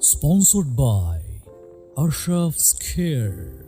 Sponsored by Arshaf's Care.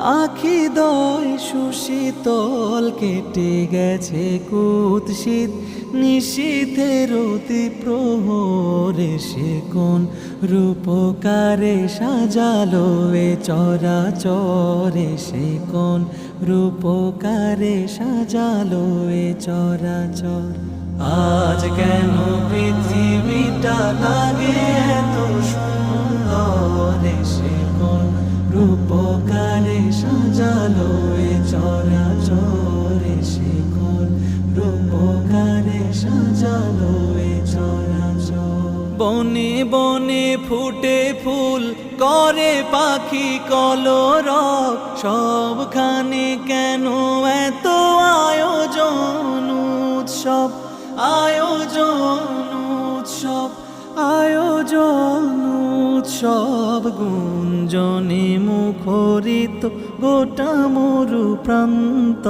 আখি দয় সুশীতল কেটে গেছে কুৎসিত। নিশীথের অতি প্রহরে সে কোন রূপকারে সাজালো এ চরাচরে সে কোন রূপকারে সাজালো এ চরাচর। আজ কেন পৃথিবীটা লাগে রূপকারে সাজালো এ চরাচরে সে কোন রূপকারে সাজালো এ চরাচর। বনে বনে ফুটে ফুল, করে পাখি কলরব। সবখানে কেন এত আয়োজন উৎসব? আয়োজন উৎসব, আয়োজন উৎসব গুঞ্জনে মুখরিত গোটা মরু প্রান্ত